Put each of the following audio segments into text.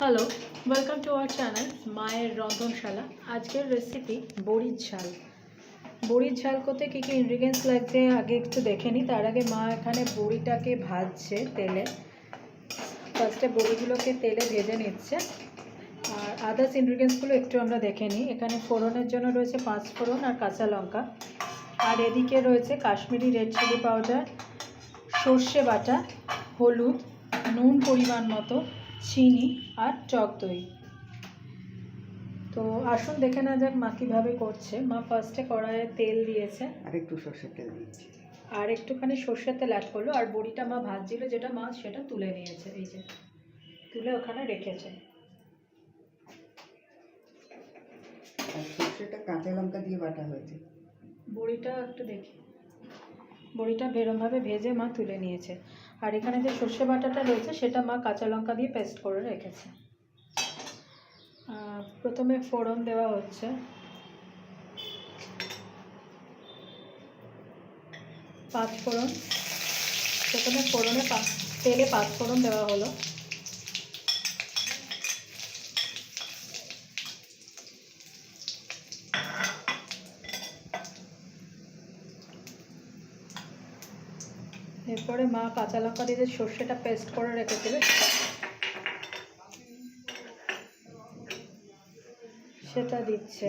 Hello welcome to our channel মায়ের রন্ধনশালা আজকের রেসিপি বড়ির ঝাল। বড়ির ঝাল করতে কী কী ইনগ্রিডিয়েন্টস লাগছে আগে একটু দেখে নিই তার আগে মা এখানে বড়িটাকে ভাজছে তেলে। ফার্স্টে বড়িগুলোকে তেলে ভেজে নিচ্ছে। আর আদার্স ইনগ্রিডিয়েন্টসগুলো একটু আমরা দেখে নিই এখানে ফোড়নের জন্য রয়েছে পাঁচ ফোড়ন আর কাঁচা লঙ্কা। আর এদিকে রয়েছে কাশ্মীরি রেড চিলি পাউডার সর্ষে বাটা, হলুদ, নুন পরিমাণ মতো। চিনি আর টক দই। তো আসুন দেখে না যাক মা কীভাবে করছে। মা ফার্স্টে কড়াইয়ে তেল দিয়েছে। আর একটু সর্ষের তেল দিচ্ছি। আর একটুখানি সর্ষের তেল অ্যাড করল। আর বড়িটা মা ভাজছিল যেটা মা সেটা তুলে নিয়েছে এই যে। তুলে ওখানে রেখেছে। আর সর্ষেটা কাঁচা লঙ্কা দিয়ে বাটা হয়েছে। বড়িটা একটু দেখি। বড়িটা বেরমভাবে ভেজে মা তুলে নিয়েছে। আর এখানে যে সর্ষে বাটাটা রয়েছে, সেটা মা কাঁচা লঙ্কা দিয়ে পেস্ট করে রেখেছে। প্রথমে ফোড়ন দেওয়া হচ্ছে। পাঁচ ফোড়ন। প্রথমে ফোড়নে তেলে পাঁচ ফোড়ন দেওয়া হলো। এরপরে মা কাঁচা লঙ্কা দিয়ে সর্ষেটা পেস্ট করে রেখে দেবে সেটা দিচ্ছে।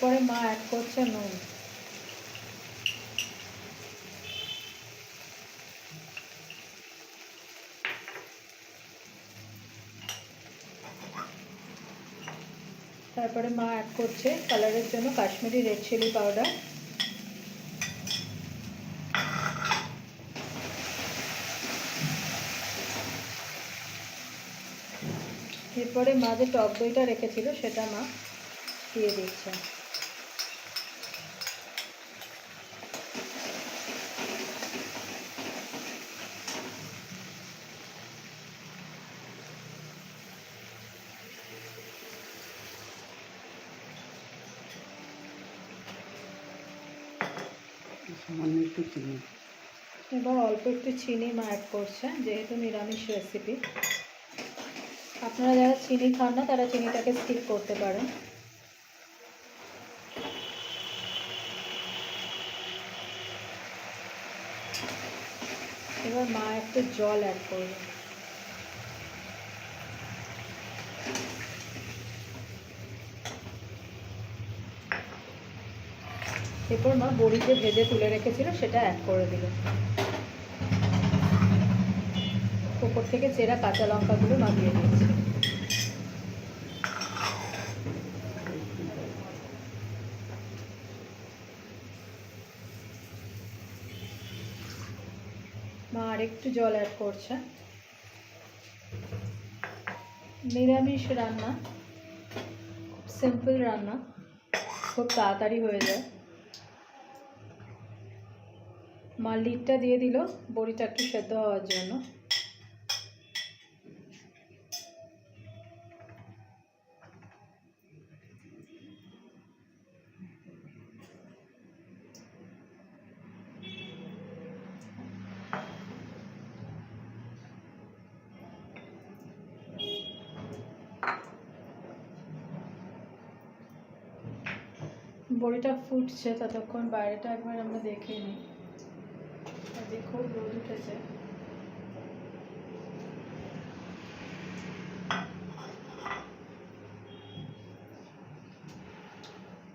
এরপরে মা অ্যাড করছে নুন। তারপরে মা অ্যাড করছে কালারের জন্য কাশ্মীরি রেড চিলি পাউডার। এরপরে মা যে টক দইটা রেখেছিল সেটা মা দিয়ে দিচ্ছে। সামান্য একটু চিনি। এবার অল্প একটু চিনি মা অ্যাড করছে, যেহেতু নিরামিষ রেসিপি আপনারা যারা চিনি খান না, তারা চিনিটাকে স্কিপ করতে পারেন। এবার মা একটু জল অ্যাড করবে। এরপর মা বড়ি যে ভেজে তুলে রেখেছিল, সেটা অ্যাড করে দিল। উপর থেকে চেরা কাঁচা লঙ্কাগুলো মা দিয়ে দিয়েছে মা আরেকটু জল অ্যাড করছে। নিরামিষ রান্না খুব সিম্পল রান্না, খুব তাড়াতাড়ি হয়ে যায়। মা লিডটা দিয়ে দিল বড়িটা একটু সেদ্ধ হওয়ার জন্য। বড়িটা ফুটছে, ততক্ষণ বাইরেটা একবার আমরা দেখে নিই। খুব রোদ উঠেছে।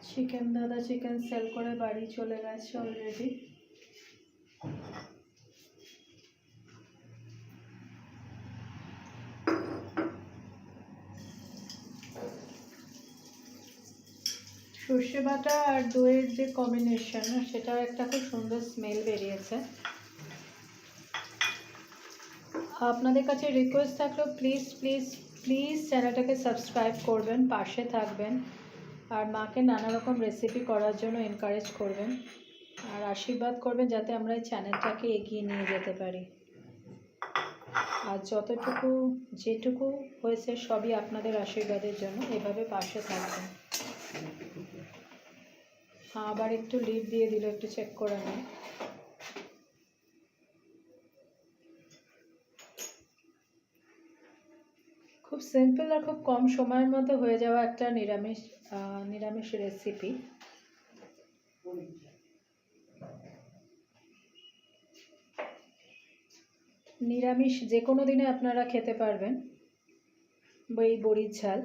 চিকেন দাদা চিকেন সেল করে বাড়ি চলে গেছে অলরেডি সর্ষে বাটা আর দইয়ের যে কম্বিনেশন সেটা একটা খুব সুন্দর স্মেল বেরিয়েছে। আপনাদের কাছে রিকোয়েস্ট থাকলেও প্লিজ প্লিজ প্লিজ চ্যানেলটাকে সাবস্ক্রাইব করবেন, পাশে থাকবেন। আর মাকে নানা রকম রেসিপি করার জন্য এনকারেজ করবেন। আর আশীর্বাদ করবেন যাতে আমরা এই চ্যানেলটাকে এগিয়ে নিয়ে যেতে পারি। আর যতটুকু, যেটুকু হয়েছে সবই আপনাদের আশীর্বাদের জন্য। এভাবে পাশে থাকবেন। আবার একটু লিড দিয়ে দিল, একটু চেক করে নেয় খুব সিম্পল আর খুব কম সময়ের মধ্যে হয়ে যাওয়া একটা নিরামিষ নিরামিষ রেসিপি নিরামিষ যে কোনো দিনে আপনারা খেতে পারবেন। এই বড়ির ঝাল।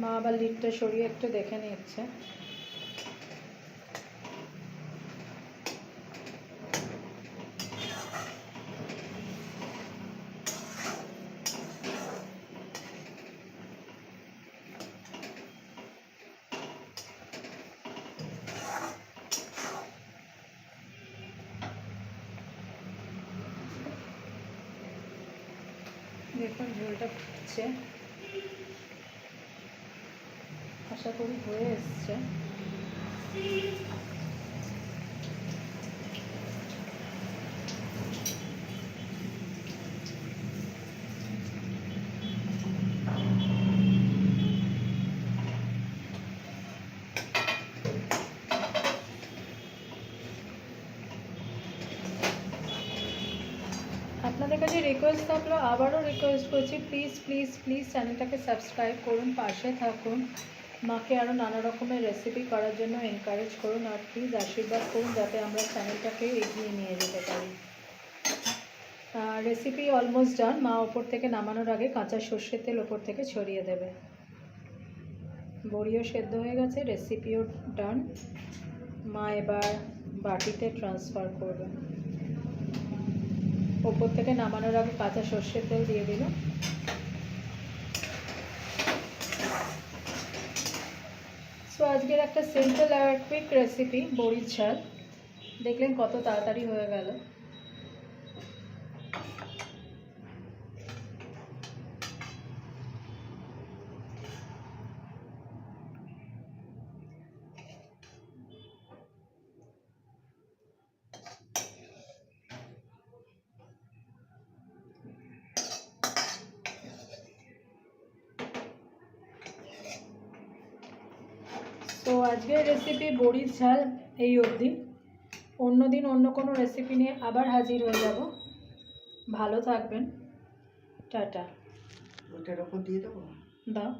মা আবার লিডটা সরিয়ে একটু দেখে নিচ্ছে। দেখুন ঝোলটা ফুটছে। আশা করি হয়ে এসছে। আপনাদের কাছে রিকোয়েস্ট থাকল, আবারও রিকোয়েস্ট করছি প্লিজ প্লিজ প্লিজ চ্যানেলটাকে সাবস্ক্রাইব করুন, পাশে থাকুন। মাকে আরও নানা রকমের রেসিপি করার জন্য এনকারেজ করুন আর প্লিজ আশীর্বাদ করুন যাতে আমরা চ্যানেলটাকে এগিয়ে নিয়ে যেতে পারি। রেসিপি অলমোস্ট ডান মা ওপর থেকে নামানোর আগে কাঁচা সর্ষের তেল ওপর থেকে ছড়িয়ে দেবে। বড়িও সেদ্ধ হয়ে গেছে রেসিপিও ডান মা এবার বাটিতে ট্রান্সফার করবে। ওপর থেকে নামানোর আগে কাঁচা সর্ষের তেল দিয়ে দিল সো আজকের একটা সিম্পল আর কুইক রেসিপি বড়ির ঝাল। দেখলেন কত তাড়াতাড়ি হয়ে গেল। তো আজকের রেসিপি বড়ির ঝাল এই অবধি। অন্য দিন অন্য কোনো রেসিপি নিয়ে আবার হাজির হয়ে যাব। ভালো থাকবেন। টাটা। ওটার ওপর দিয়ে দেবো? দাও।